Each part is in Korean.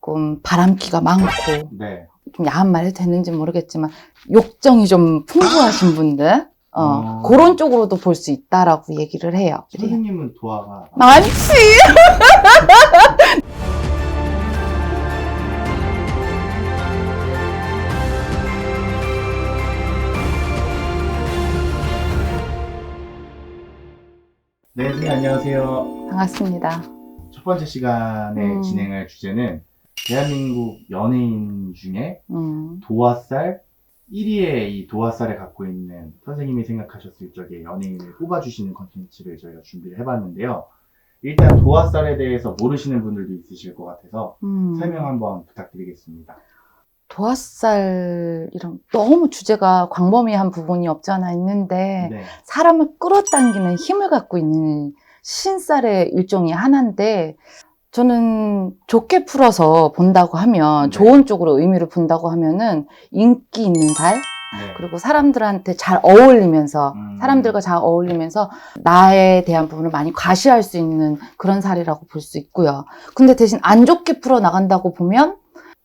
조금 바람기가 많고 네. 좀 야한 말 해도 되는지 모르겠지만 욕정이 좀 풍부하신 분들 어, 어. 그런 쪽으로도 볼 수 있다라고 얘기를 해요. 선생님은 도화가 많지. 네, 선생님 안녕하세요. 반갑습니다. 첫 번째 시간에 음. 진행할 주제는 대한민국 연예인 중에 음, 도화살 1위의 이 도화살을 갖고 있는 선생님이 생각하셨을 적에 연예인을 뽑아주시는 컨텐츠를 저희가 준비를 해봤는데요. 일단 도화살에 대해서 모르시는 분들도 있으실 것 같아서 음. 설명 한번 부탁드리겠습니다. 도화살 이런 너무 주제가 광범위한 부분이 없지 않아 있는데 네. 사람을 끌어당기는 힘을 갖고 있는 신살의 일종이 하나인데 저는 좋게 풀어서 본다고 하면 네. 좋은 쪽으로 의미를 본다고 하면은 인기 있는 살 네. 그리고 사람들한테 잘 어울리면서 음. 사람들과 잘 어울리면서 나에 대한 부분을 많이 과시할 수 있는 그런 살이라고 볼 수 있고요. 근데 대신 안 좋게 풀어 나간다고 보면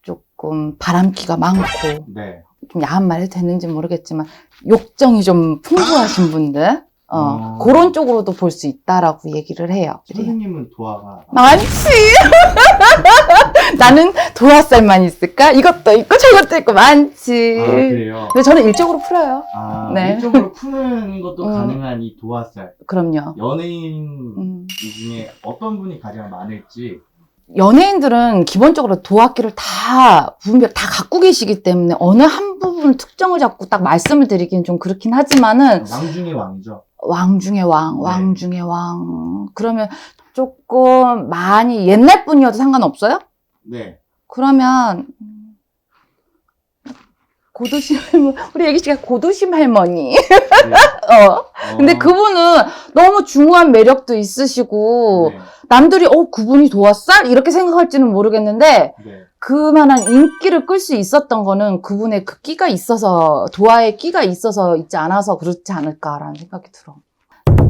조금 바람기가 많고 네. 좀 야한 말 해도 되는지 모르겠지만 욕정이 좀 풍부하신 분들 어, 어. 그런 쪽으로도 볼 수 있다라고 얘기를 해요. 선생님은 도화가 많지. 나는 도화살만 있을까? 이것도 있고 저것도 있고 많지. 아, 그래요? 근데 저는 일적으로 풀어요. 아, 네. 일적으로 푸는 것도 음. 가능한 이 도화살. 그럼요. 연예인 음. 중에 어떤 분이 가장 많을지. 연예인들은 기본적으로 도화기를 다 분별 다 갖고 계시기 때문에 어느 한 부분 특정을 잡고 딱 말씀을 드리기는 좀 그렇긴 하지만은 왕 중의 왕이죠. 왕 중의 왕, 네. 왕 중의 왕. 그러면 조금 많이 옛날 분이어도 상관없어요? 네. 그러면 음, 고도심 할머니, 우리 애기 씨가 고도심 할머니. 네. 어. 근데 어, 그분은 너무 중후한 매력도 있으시고 네. 남들이 어 그분이 도화살 이렇게 생각할지는 모르겠는데 네. 그만한 인기를 끌 수 있었던 거는 그분의 그 끼가 있어서 도화의 끼가 있어서 있지 않아서 그렇지 않을까라는 생각이 들어.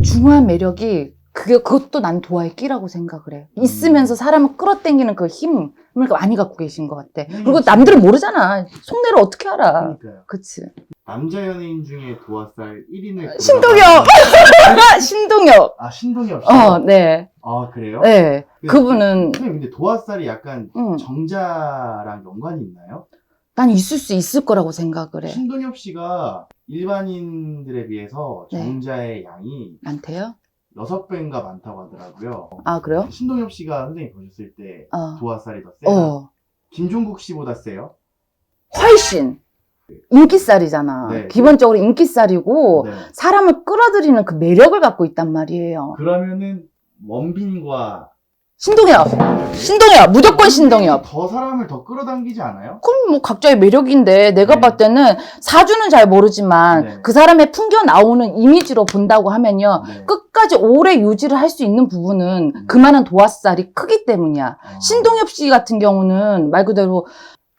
중후한 매력이 그게 그것도 난 도화의 끼라고 생각을 해. 있으면서 사람을 끌어당기는 그 힘을 많이 갖고 계신 것 같아. 그리고 남들은 모르잖아. 속내를 어떻게 알아? 그러니까요. 그치. 남자 연예인 중에 도화살 1인을 신동엽! 신동엽. 아 신동엽 씨. 어, 네. 아 그래요? 네. 그- 그분은 선생님 근데 도화살이 약간 음, 정자랑 연관이 있나요? 난 있을 수 있을 거라고 생각을 해. 신동엽 씨가 일반인들에 비해서 네. 정자의 양이 많대요? 6배인가 많다고 하더라고요. 아, 그래요? 신동엽 씨가 선생님 보셨을 때 어. 도화살이 더 세나? 어. 김종국 씨보다 세요? 훨씬. 인기살이잖아. 네. 기본적으로 인기살이고, 네. 사람을 끌어들이는 그 매력을 갖고 있단 말이에요. 그러면은 원빈과 신동엽! 신동엽! 무조건 신동엽! 더 사람을 더 끌어당기지 않아요? 그럼 뭐 각자의 매력인데, 내가 네. 봤을 때는 사주는 잘 모르지만, 네. 그 사람의 풍겨 나오는 이미지로 본다고 하면요. 네. 끝까지 오래 유지를 할 수 있는 부분은 음. 그만한 도화살이 크기 때문이야. 어. 신동엽 씨 같은 경우는 말 그대로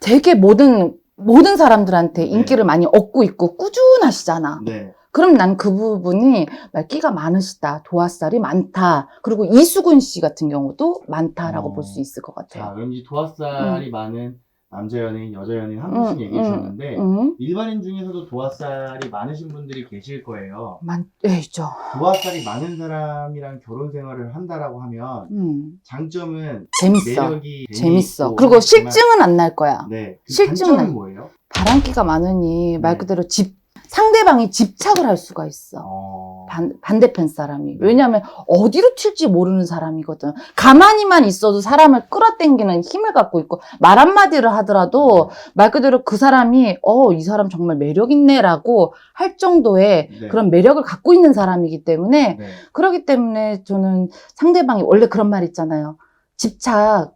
되게 모든 모든 사람들한테 네. 인기를 많이 얻고 있고 꾸준하시잖아. 네. 그럼 난 그 부분이 말기가 많으시다. 도화살이 많다. 그리고 이수근 씨 같은 경우도 많다라고 어. 볼 수 있을 것 자, 같아요. 왠지 도화살이 많은 남자 연예인, 여자 연예인 한 분씩 음, 얘기해 주셨는데 음, 일반인 중에서도 도화살이 많으신 분들이 계실 거예요. 많, 예, 있죠. 도화살이 많은 사람이랑 결혼 생활을 한다라고 하면 음, 장점은 재밌어. 매력이 재밌어. 그리고 실증은 안 날 거야. 네. 그 실증은 단점은 뭐예요? 바람기가 많으니 말 네. 그대로 집, 상대방이 집착을 할 수가 있어. 어... 반, 반대편 사람이. 왜냐하면 어디로 튈지 모르는 사람이거든. 가만히만 있어도 사람을 끌어당기는 힘을 갖고 있고 말 한마디를 하더라도 말 그대로 그 사람이 어, 이 사람 정말 매력 있네라고 할 정도의 네. 그런 매력을 갖고 있는 사람이기 때문에 네. 그렇기 때문에 저는 상대방이 원래 그런 말 있잖아요. 집착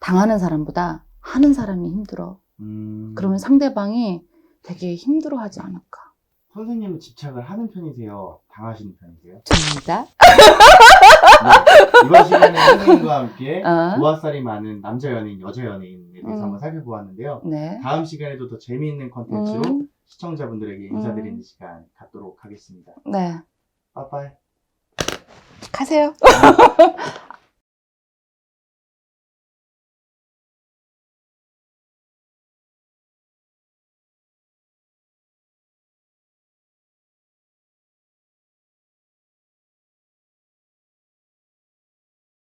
당하는 사람보다 하는 사람이 힘들어. 음... 그러면 상대방이 되게 힘들어하지 않을까. 선생님은 집착을 하는 편이세요? 당하시는 편이세요? 됩니다. 네. 이번 시간에 선생님과 함께 어? 도화살이 많은 남자 연예인, 여자 연예인에 대해서 음. 한번 살펴보았는데요. 네. 다음 시간에도 더 재미있는 컨텐츠로 음. 시청자분들에게 인사드리는 시간 갖도록 하겠습니다. 네. 빠빠이. 가세요.